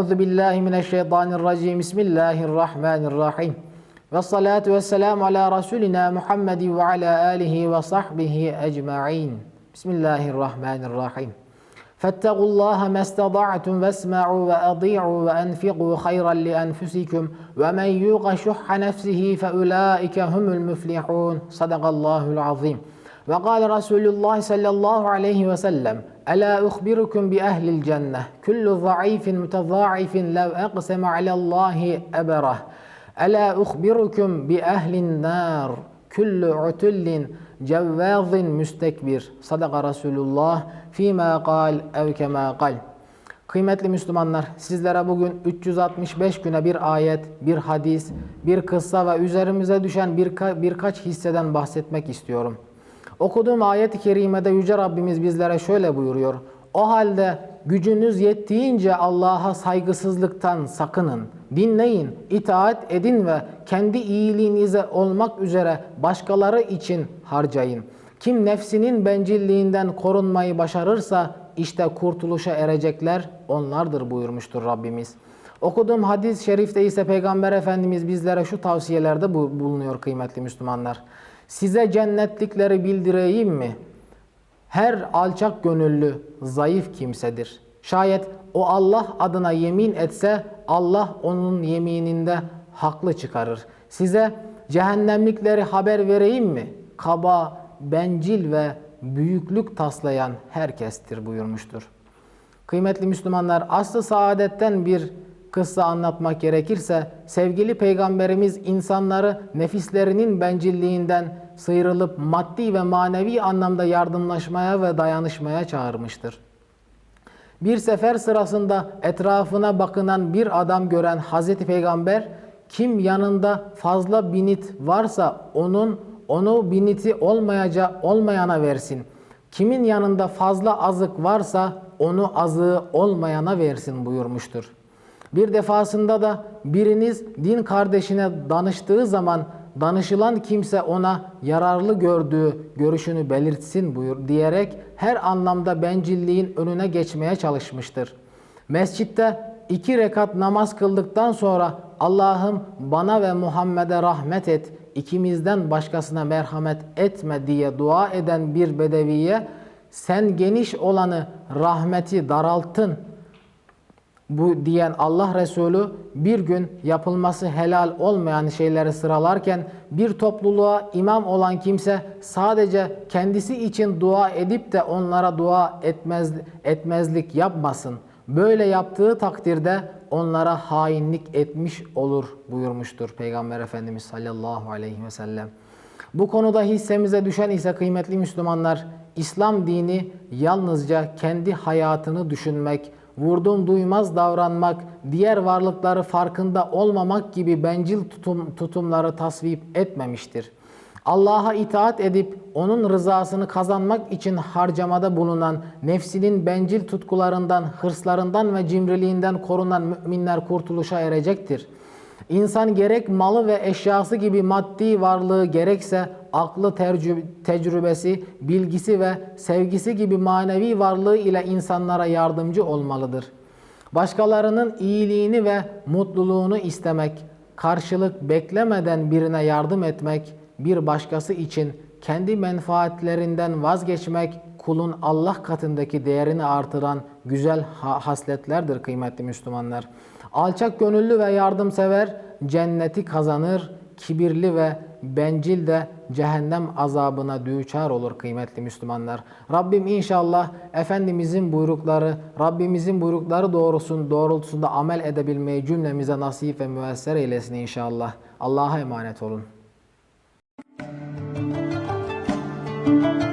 Euzu billahi mineşşeytanirracim. Bismillahirrahmanirrahim. Ve salatu ve selamu ala Resulina Muhammedi ve ala alihi ve sahbihi ecma'in. Bismillahirrahmanirrahim. فاتقوا الله ما استطعتم واسمعوا وأطيعوا وأنفقوا خيرا لأنفسكم ومن يوق شح نفسه فأولئك هم المفلحون صدق الله العظيم وقال رسول الله صلى الله عليه وسلم Ela uhbirukum bi ehlil cenneh. Kullu zayıfin mütezaifin lev eqseme alallahi eberah. Ela uhbirukum bi ehlin nar. Kullu utullin cevvazin müstekbir. Sadaka Resulullah fîmâ kal ev kemâ kal. Kıymetli Müslümanlar, sizlere bugün 365 güne bir ayet, bir hadis, bir kıssa ve üzerimize düşen birka birkaç hisseden bahsetmek istiyorum. Okuduğum ayet-i kerimede Yüce Rabbimiz bizlere şöyle buyuruyor. O halde gücünüz yettiğince Allah'a saygısızlıktan sakının. Dinleyin, itaat edin ve kendi iyiliğinize olmak üzere başkaları için harcayın. Kim nefsinin bencilliğinden korunmayı başarırsa işte kurtuluşa erecekler onlardır buyurmuştur Rabbimiz. Okuduğum hadis-i şerifte ise Peygamber Efendimiz bizlere şu tavsiyelerde bulunuyor kıymetli Müslümanlar. Size cennetlikleri bildireyim mi? Her alçak gönüllü zayıf kimsedir. Şayet o Allah adına yemin etse Allah onun yemininde haklı çıkarır. Size cehennemlikleri haber vereyim mi? Kaba, bencil ve büyüklük taslayan herkestir buyurmuştur. Kıymetli Müslümanlar aslı saadetten bir kıssa anlatmak gerekirse sevgili peygamberimiz insanları nefislerinin bencilliğinden sıyrılıp maddi ve manevi anlamda yardımlaşmaya ve dayanışmaya çağırmıştır. Bir sefer sırasında etrafına bakınan bir adam gören Hazreti Peygamber kim yanında fazla binit varsa onun onu biniti olmayaca olmayana versin. Kimin yanında fazla azık varsa onu azığı olmayana versin buyurmuştur. Bir defasında da biriniz din kardeşine danıştığı zaman danışılan kimse ona yararlı gördüğü görüşünü belirtsin buyur diyerek her anlamda bencilliğin önüne geçmeye çalışmıştır. Mescitte iki rekat namaz kıldıktan sonra Allah'ım bana ve Muhammed'e rahmet et, ikimizden başkasına merhamet etme diye dua eden bir bedeviye sen geniş olanı rahmeti daralttın bu diyen Allah Resulü bir gün yapılması helal olmayan şeyleri sıralarken bir topluluğa imam olan kimse sadece kendisi için dua edip de onlara dua etmez, etmezlik yapmasın. Böyle yaptığı takdirde onlara hainlik etmiş olur buyurmuştur Peygamber Efendimiz sallallahu aleyhi ve sellem. Bu konuda hissemize düşen ise kıymetli Müslümanlar İslam dini yalnızca kendi hayatını düşünmek, vurdum duymaz davranmak, diğer varlıkları farkında olmamak gibi bencil tutum, tutumları tasvip etmemiştir. Allah'a itaat edip onun rızasını kazanmak için harcamada bulunan nefsinin bencil tutkularından, hırslarından ve cimriliğinden korunan müminler kurtuluşa erecektir. İnsan gerek malı ve eşyası gibi maddi varlığı gerekse aklı, tecrübesi, bilgisi ve sevgisi gibi manevi varlığı ile insanlara yardımcı olmalıdır. Başkalarının iyiliğini ve mutluluğunu istemek, karşılık beklemeden birine yardım etmek, bir başkası için kendi menfaatlerinden vazgeçmek kulun Allah katındaki değerini artıran güzel hasletlerdir kıymetli Müslümanlar. Alçak gönüllü ve yardımsever cenneti kazanır, kibirli ve bencil de cehennem azabına düçar olur kıymetli Müslümanlar. Rabbim inşallah Efendimizin buyrukları, Rabbimizin buyrukları doğrusun, doğrultusunda amel edebilmeyi cümlemize nasip ve müesser eylesin inşallah. Allah'a emanet olun. Müzik